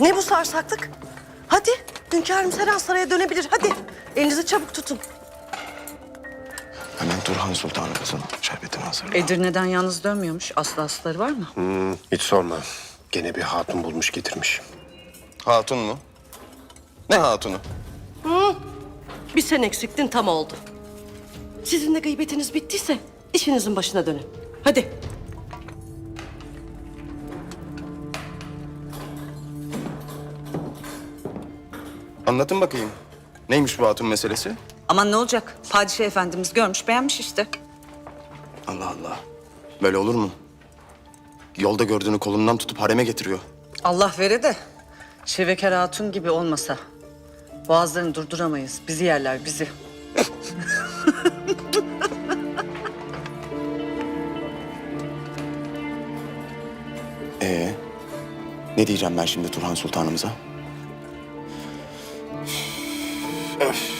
Ne bu sarsaklık? Hadi hünkârım Seren Saray'a dönebilir. Hadi elinizi çabuk tutun. Hemen Turhan Sultanımızın şerbetini hazırla. Edirne'den yalnız dönmüyormuş. Aslı asları var mı? Hiç sorma. Gene bir hatun bulmuş getirmiş. Hatun mu? Ne hatunu? Bir sen eksiktin tam oldu. Sizin de gıybetiniz bittiyse işinizin başına dönün. Hadi. Anlatın bakayım. Neymiş bu hatun meselesi? Aman ne olacak? Padişah efendimiz görmüş beğenmiş işte. Allah Allah. Böyle olur mu? Yolda gördüğünü kolundan tutup hareme getiriyor. Allah vere de Şeveker Hatun gibi olmasa. Boğazlarını durduramayız. Bizi yerler bizi. Ee, ne diyeceğim ben şimdi Turhan Sultanımıza? Öf.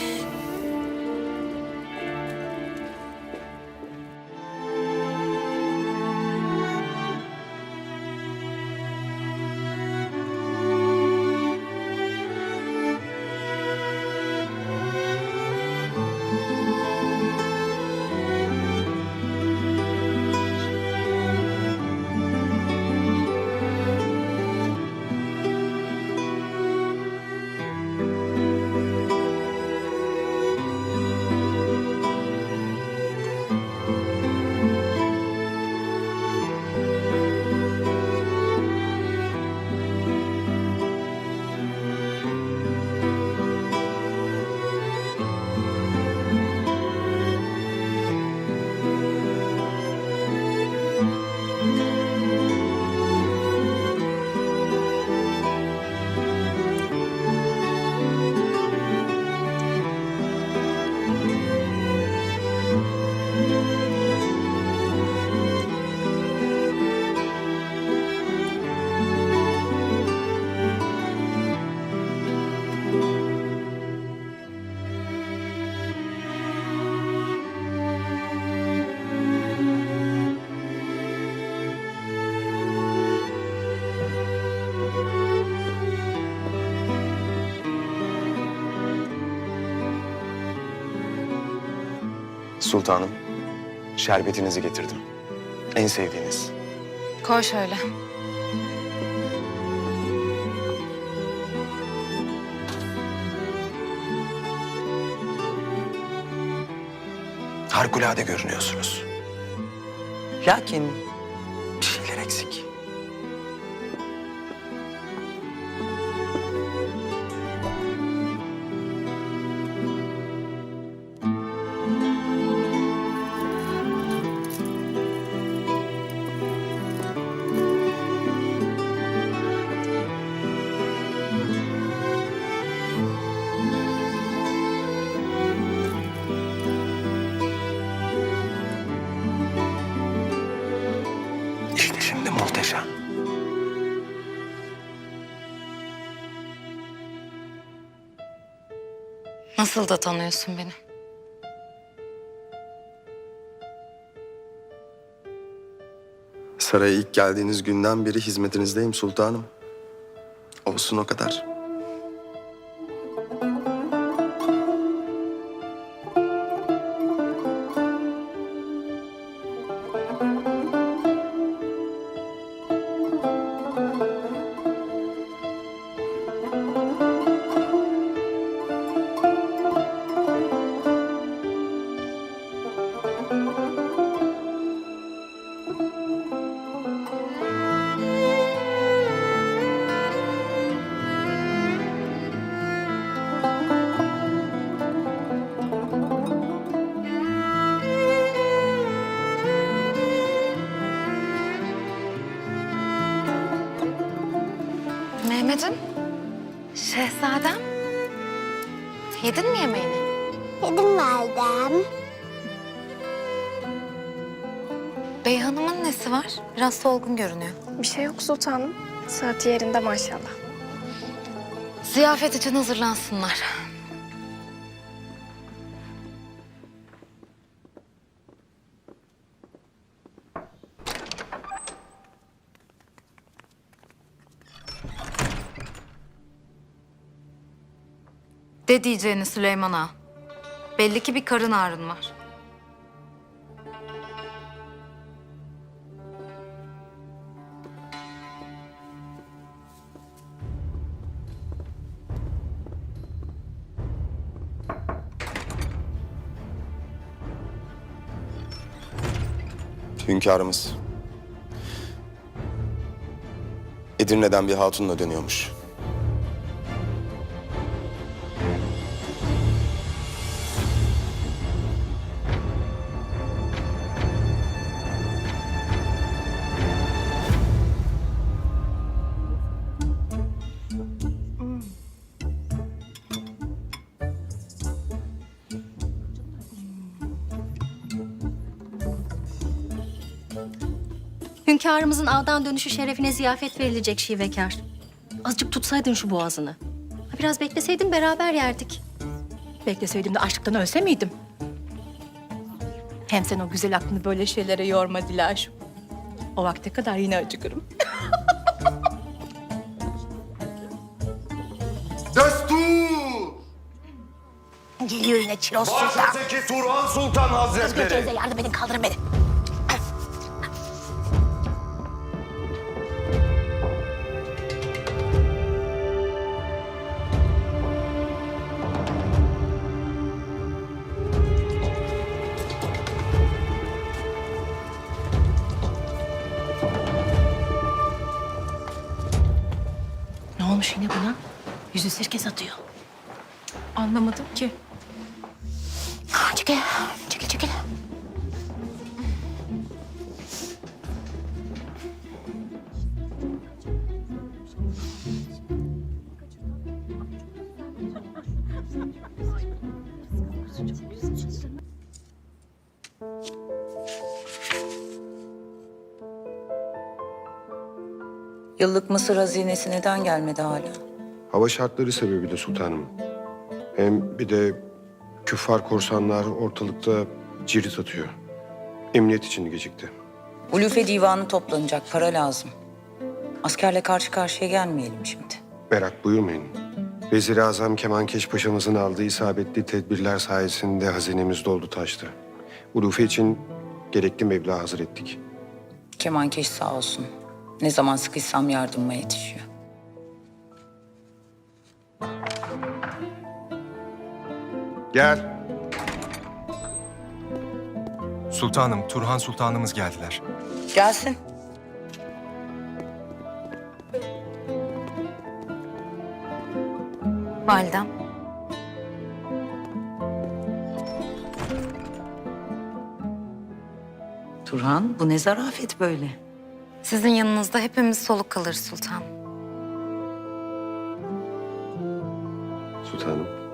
Sultanım, şerbetinizi getirdim. En sevdiğiniz. Koy şöyle. Harikulade görünüyorsunuz. Lakin Nasıl da tanıyorsun beni? Saraya ilk geldiğiniz günden beri hizmetinizdeyim sultanım. Olsun o kadar. Şehzadem. Yedin mi yemeğini? Yedim validem. Bey hanımın nesi var? Biraz solgun görünüyor. Bir şey yok sultanım. Saati yerinde maşallah. Ziyafet için hazırlansınlar. De diyeceğini Süleyman Ağa. Belli ki bir karın ağrın var. Hünkârımız. Edirne'den bir hatunla dönüyormuş. Hünkârımızın ağdan dönüşü şerefine ziyafet verilecek şivekar. Azıcık tutsaydın şu boğazını. Ha, Biraz bekleseydin beraber yerdik. Bekleseydim de açlıktan ölse miydim? Hem sen o güzel aklını böyle şeylere yorma Dilaş. O vakte kadar yine acıkırım. Destur! Geliyor yine çilosuzlar. Baştaki Turhan Sultan Hazretleri. Teyze yardım edin kaldırın beni. Sirke satıyor. Anlamadım ki. Çekil, çekil, çekil. Yıllık mısır hazinesi neden gelmedi hala? Hava şartları sebebiyle sultanım. Hem bir de küffar korsanlar ortalıkta cirit atıyor. Emniyet için gecikti. Ulufe divanı toplanacak, para lazım. Askerle karşı karşıya gelmeyelim şimdi. Merak buyurmayın. Vezir-i Azam Kemankeş Paşa'mızın aldığı isabetli tedbirler sayesinde hazinemiz doldu taştı. Ulufe için gerekli meblağ hazır ettik. Kemankeş sağ olsun. Ne zaman sıkışsam yardıma yetişiyor. Gel. Sultanım, Turhan Sultanımız geldiler. Gelsin. Validem. Turhan, bu ne zarafet böyle? Sizin yanınızda hepimiz soluk kalırız sultan. Sultanım.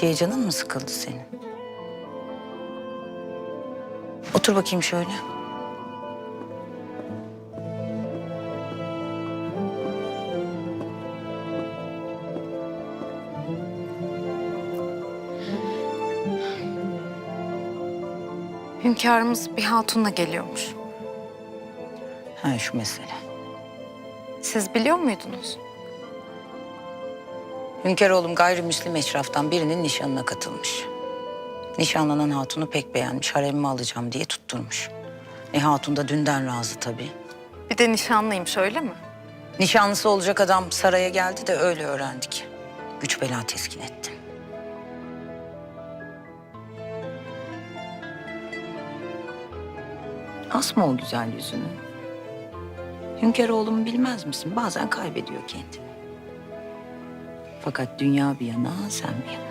Şeye canın mı sıkıldı senin? Otur bakayım şöyle. Hünkârımız bir hatunla geliyormuş. Ha şu mesele. Siz biliyor muydunuz? Hünkâroğlum gayrimüslim eşraftan birinin nişanına katılmış. Nişanlanan hatunu pek beğenmiş, haremime alacağım diye tutturmuş. E hatun da dünden razı tabii. Bir de nişanlıymış öyle mi? Nişanlısı olacak adam saraya geldi de öyle öğrendik. Güç bela teskin ettim. Asma o güzel yüzünü. Hünkâroğlumu bilmez misin? Bazen kaybediyor kendini. Fakat dünya bir yana, sen bir yana.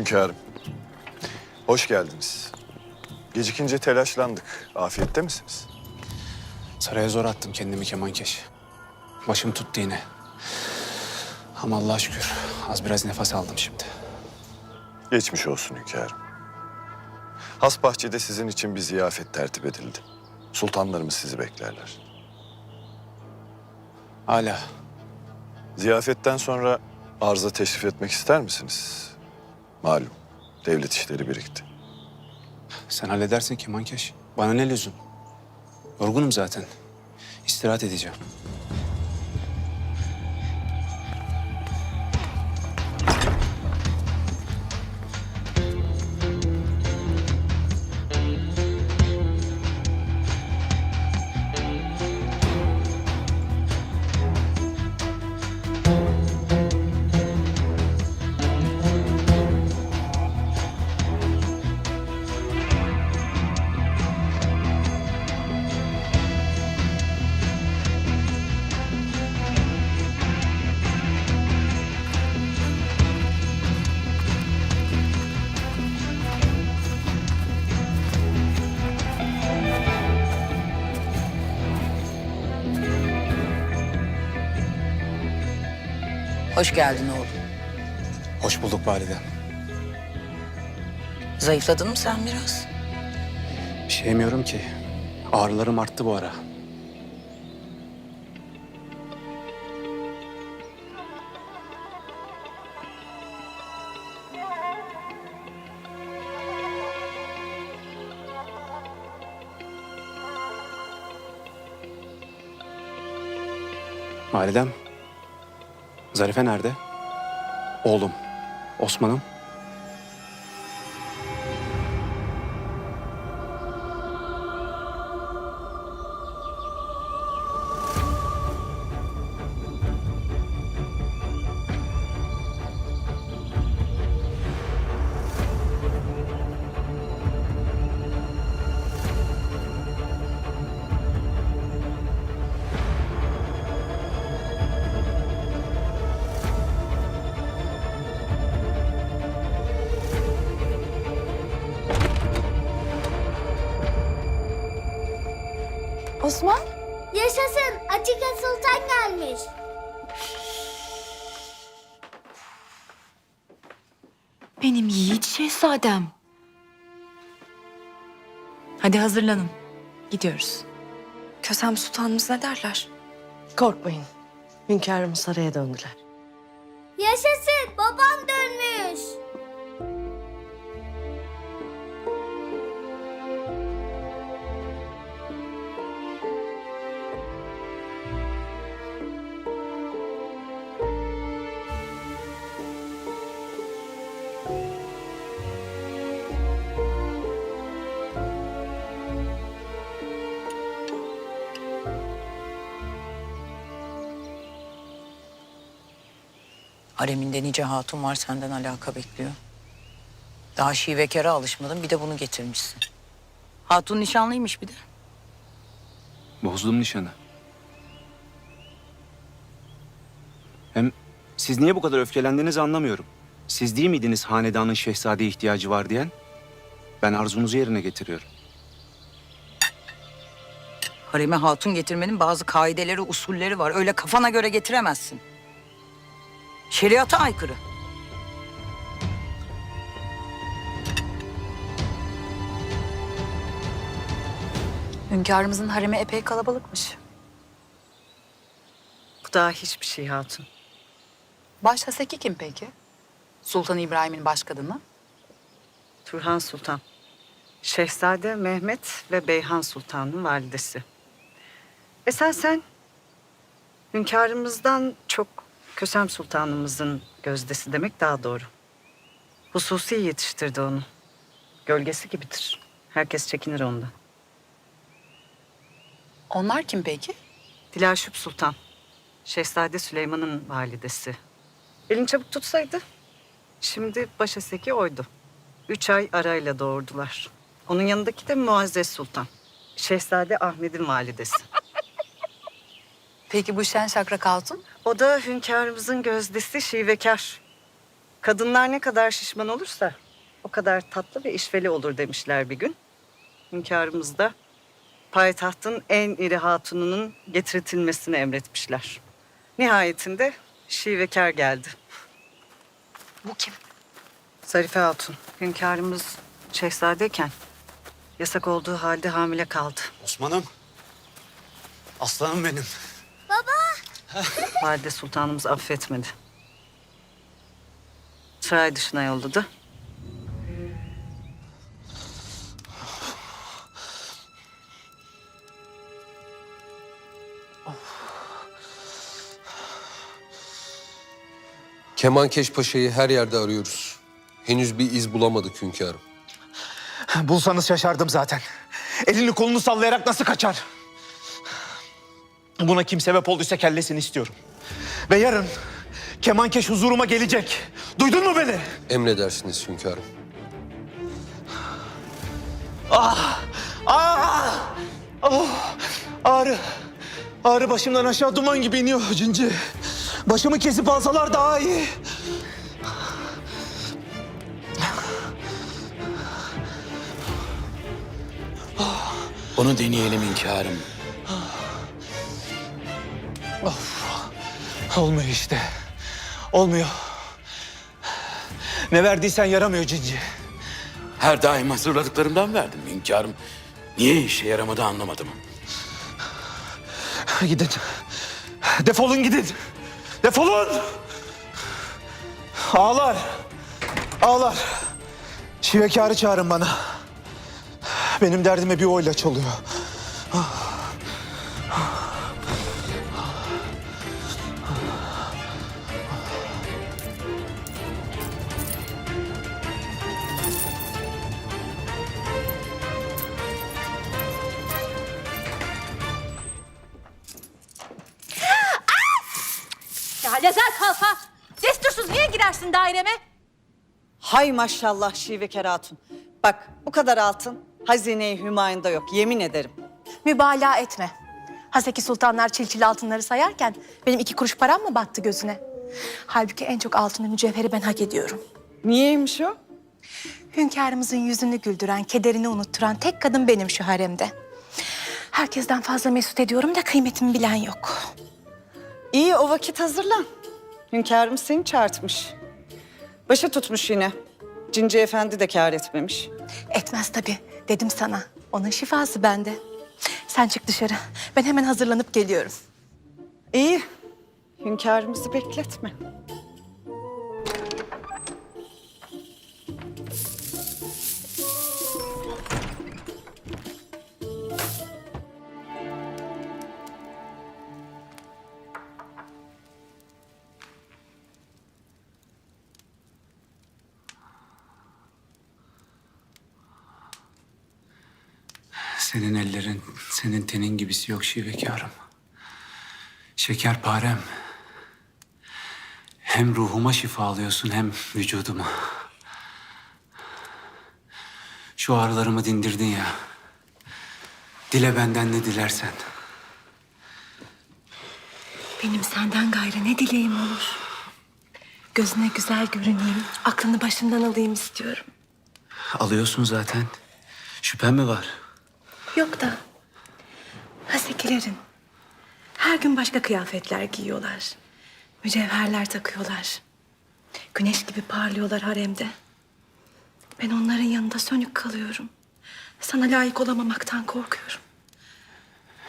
Hünkârım. Hoş geldiniz. Gecikince telaşlandık. Afiyette misiniz? Saraya zor attım kendimi kemankeş. Başım tuttu yine. Ama Allah'a şükür az biraz nefes aldım şimdi. Geçmiş olsun hünkârım. Has bahçede sizin için bir ziyafet tertip edildi. Sultanlarımız sizi beklerler. Hala Ziyafetten sonra arza teşrif etmek ister misiniz? Malum devlet işleri birikti. sen halledersin kemankeş. Bana ne lüzum? Yorgunum zaten. İstirahat edeceğim. Hoş geldin oğlum. Hoş bulduk validem. Zayıfladın mı sen biraz? Bir şey yemiyorum ki. Ağrılarım arttı bu ara. Validem. Zarife nerede? Oğlum. Osman'ım. Osman? Yaşasın. Atika Sultan gelmiş. Benim yiğit şehzadem. Hadi hazırlanın. Gidiyoruz. Kösem Sultanımız ne derler? Korkmayın. Hünkârımız saraya döndüler. Yaşasın. Babam dönmüş. Hareminde nice hatun var senden alaka bekliyor. Daha şivekara alışmadın bir de bunu getirmişsin. Hatun nişanlıymış bir de. Bozdum nişanı. Hem siz niye bu kadar öfkelendiğinizi anlamıyorum. Siz değil miydiniz hanedanın şehzadeye ihtiyacı var diyen? Ben arzunuzu yerine getiriyorum. Hareme hatun getirmenin bazı kaideleri, usulleri var. Öyle kafana göre getiremezsin. Şeriata aykırı. Hünkârımızın haremi epey kalabalıkmış. Bu daha hiçbir şey hatun. Baş haseki kim peki? Sultan İbrahim'in baş kadını. Turhan Sultan. Şehzade Mehmet ve Beyhan Sultan'ın validesi. Esasen hünkârımızdan çok Kösem Sultanımızın gözdesi demek daha doğru. Hususi yetiştirdi onu. Gölgesi gibidir. Herkes çekinir ondan. Onlar kim peki? Dilaşüp Sultan. Şehzade Süleyman'ın validesi. Elini çabuk tutsaydı. Şimdi başaseki oydu. Üç ay arayla doğurdular. Onun yanındaki de Muazzez Sultan. Şehzade Ahmet'in validesi. Peki bu Şen Şakrak Hatun? O da hünkârımızın gözdesi şivekar. Kadınlar ne kadar şişman olursa o kadar tatlı ve işveli olur demişler bir gün. Hünkârımız da payitahtın en iri hatununun getirtilmesini emretmişler. Nihayetinde şivekar geldi. Bu kim? Zarife Hatun, hünkârımız şehzadeyken yasak olduğu halde hamile kaldı. Osman'ım. Aslanım benim. Valide Sultanımız affetmedi. Saray dışına yolladı. Kemankeş Paşa'yı her yerde arıyoruz. Henüz bir iz bulamadık hünkârım. Bulsanız şaşardım zaten. Elini kolunu sallayarak nasıl kaçar? Buna kim sebep olduysa kellesini istiyorum. Ve yarın Kemankeş huzuruma gelecek. Duydun mu beni? Emredersiniz hünkârım. Ah! Oh! Ağrı. Ağrı başımdan aşağı duman gibi iniyor cinci. Başımı kesip alsalar daha iyi. Onu deneyelim hünkârım. Olmuyor işte. Olmuyor. Ne verdiysen yaramıyor cinci. Her daim hazırladıklarımdan verdim hünkârım. Niye işe yaramadı anlamadım. Gidin. Defolun gidin. Defolun. Ağlar. Ağlar. Şivekarı çağırın bana. Benim derdime bir o ilaç oluyor. Girersin daireme? Hay maşallah Şivekar Hatun. Bak bu kadar altın hazine-i hümayunda yok yemin ederim. Mübalağa etme. Haseki sultanlar çilçil altınları sayarken benim iki kuruş param mı battı gözüne? Halbuki en çok altını mücevheri ben hak ediyorum. Niyeymiş o? Hünkârımızın yüzünü güldüren, kederini unutturan tek kadın benim şu haremde. Herkesten fazla mesut ediyorum da kıymetimi bilen yok. İyi o vakit hazırlan. Hünkârım seni çağırtmış. Başı tutmuş yine. Cinci Efendi de kâr etmemiş. Etmez tabii. Dedim sana. Onun şifası bende. Sen çık dışarı. Ben hemen hazırlanıp geliyorum. İyi. Hünkârımızı bekletme. Senin tenin gibisi yok şivekarım. Şekerparem. Hem ruhuma şifa alıyorsun hem vücuduma. Şu ağrılarımı dindirdin ya. Dile benden ne dilersen. Benim senden gayrı ne dileğim olur. Gözüne güzel görüneyim, aklını başından alayım istiyorum. Alıyorsun zaten. Şüphen mi var? Yok da Hasekilerin her gün başka kıyafetler giyiyorlar. Mücevherler takıyorlar. Güneş gibi parlıyorlar haremde. Ben onların yanında sönük kalıyorum. Sana layık olamamaktan korkuyorum.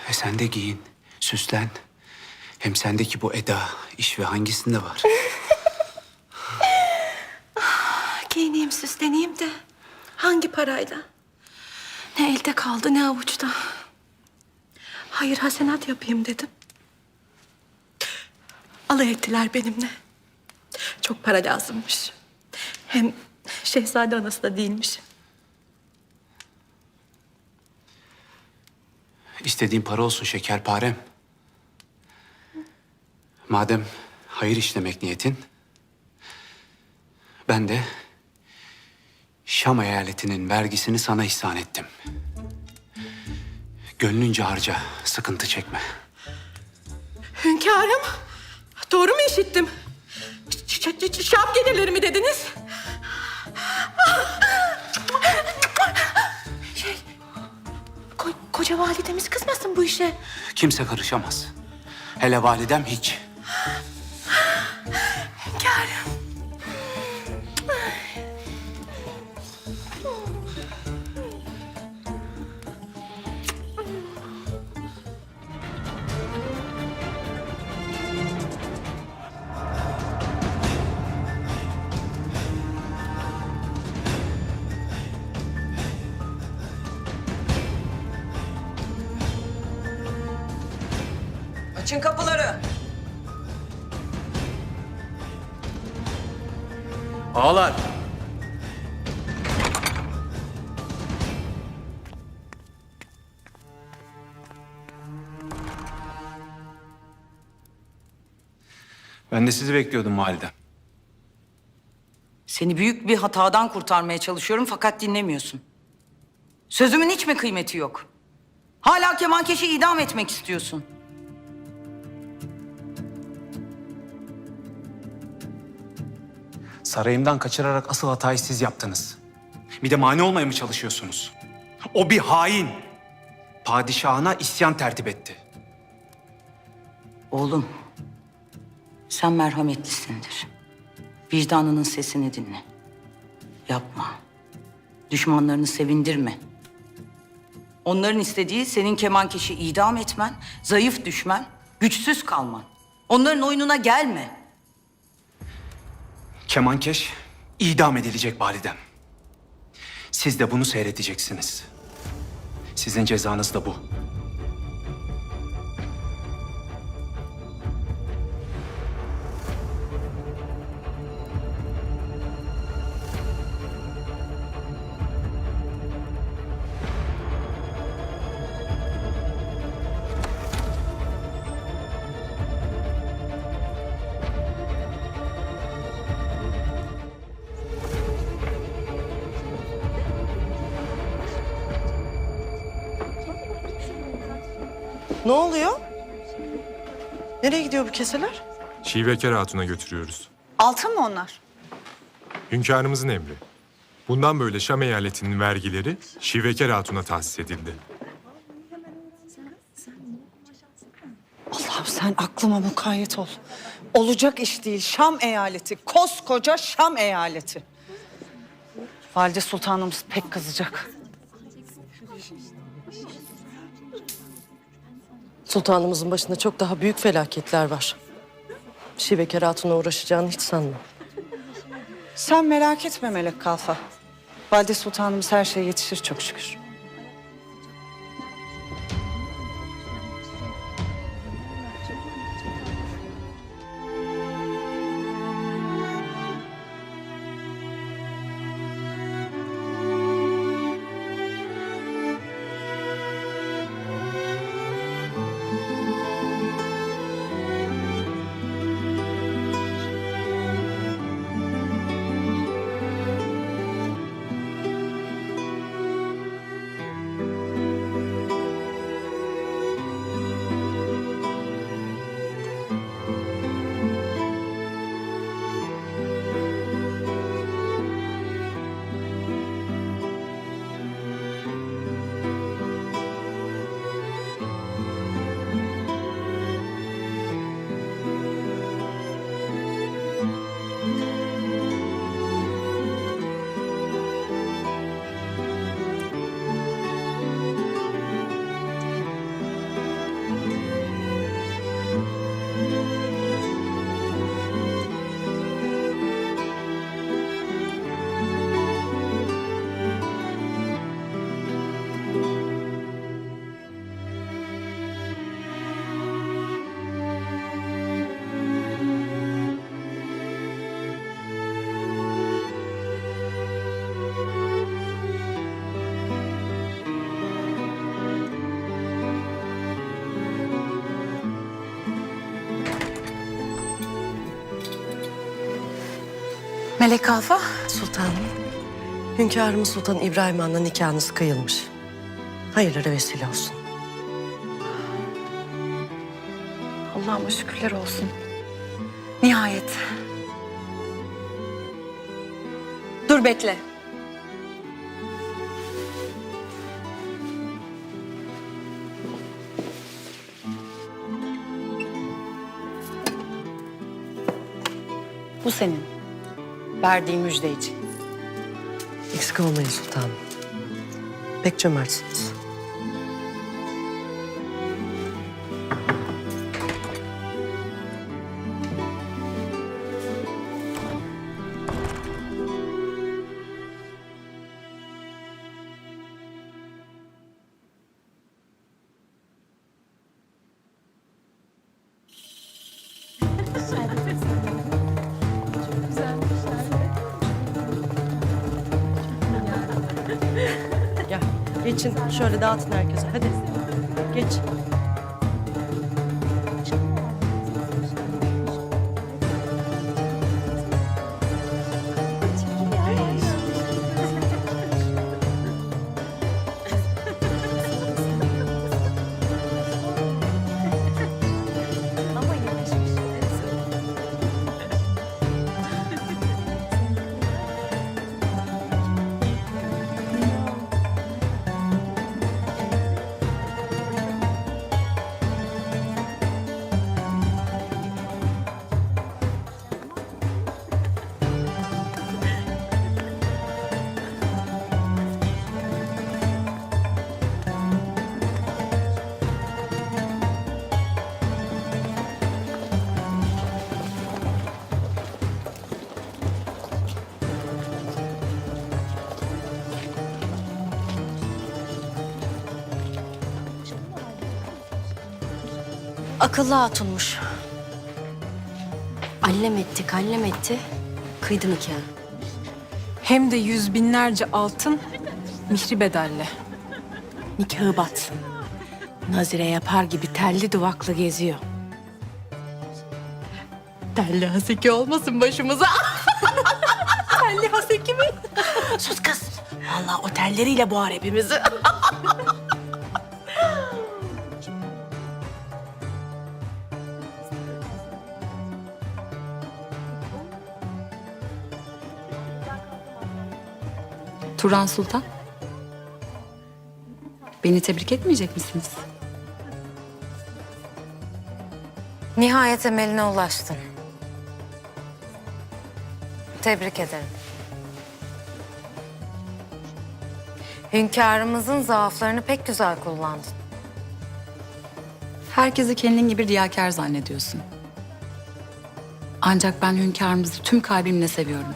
E sen de giyin, süslen. Hem sendeki bu eda, iş ve hangisinde var? Giyineyim, süsleneyim de hangi parayla? Ne elde kaldı ne avuçta. Hayır hasenat yapayım dedim. Alay ettiler benimle. Çok para lazımmış. Hem şehzade anası da değilmiş. İstediğin para olsun şekerparem. Madem hayır işlemek niyetin, ben de Şam eyaletinin vergisini sana ihsan ettim. Gönlünce harca, sıkıntı çekme. Hünkârım, doğru mu işittim? Ç Şam gelirleri mi dediniz? Şey, ko koca validemiz kızmasın bu işe. Kimse karışamaz. Hele validem hiç. Açın kapıları. Ağalar. Ben de sizi bekliyordum validem. Seni büyük bir hatadan kurtarmaya çalışıyorum fakat dinlemiyorsun. Sözümün hiç mi kıymeti yok? Hala kemankeşi idam etmek istiyorsun. Sarayımdan kaçırarak asıl hatayı siz yaptınız. Bir de mani olmaya mı çalışıyorsunuz? O bir hain. Padişahına isyan tertip etti. Oğlum, sen merhametlisindir. Vicdanının sesini dinle. Yapma. Düşmanlarını sevindirme. Onların istediği senin kemankeşi idam etmen, zayıf düşmen, güçsüz kalman. Onların oyununa gelme. Kemankeş idam edilecek validem. Siz de bunu seyredeceksiniz. Sizin cezanız da bu. Ne oluyor? Nereye gidiyor bu keseler? Şiveker Hatun'a götürüyoruz. Altın mı onlar? Hünkârımızın emri. Bundan böyle Şam eyaletinin vergileri Şiveker Hatun'a tahsis edildi. Allah'ım sen aklıma mukayyet ol. Olacak iş değil. Şam eyaleti. Koskoca Şam eyaleti. Valide Sultanımız pek kızacak. Sultanımızın başında çok daha büyük felaketler var. Şiveker Hatun'la uğraşacağını hiç sanmam. Sen merak etme Melek Kalfa. Valide Sultanımız her şeye yetişir çok şükür. Melek Alfa. Sultanım. Hünkârımız Sultan İbrahim Han'la nikahınız kıyılmış. Hayırlara vesile olsun. Allah'ıma şükürler olsun. Nihayet. Dur bekle. Bu senin. Verdiğim müjde için. Eksik olmayın sultanım. Pek cömertsiniz. Şöyle dağıtın herkese. Hadi. Geç. Akıllı hatunmuş. Allem etti, kallem etti. Kıydı nikahı. Hem de yüz binlerce altın mihri bedelle. Nikahı bat. Nazire yapar gibi telli duvaklı geziyor. Telli haseki olmasın başımıza. telli haseki mi? Sus kız. Vallahi otelleriyle boğar hepimizi. Turan Sultan. Beni tebrik etmeyecek misiniz? Nihayet emeline ulaştın. Tebrik ederim. Hünkârımızın zaaflarını pek güzel kullandın. Herkesi kendin gibi riyakar zannediyorsun. Ancak ben hünkârımızı tüm kalbimle seviyorum.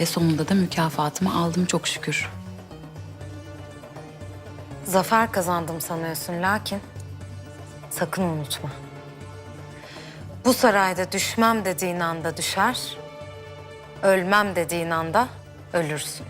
Ve sonunda da mükafatımı aldım çok şükür. Zafer kazandım sanıyorsun lakin sakın unutma. Bu sarayda düşmem dediğin anda düşer, ölmem dediğin anda ölürsün.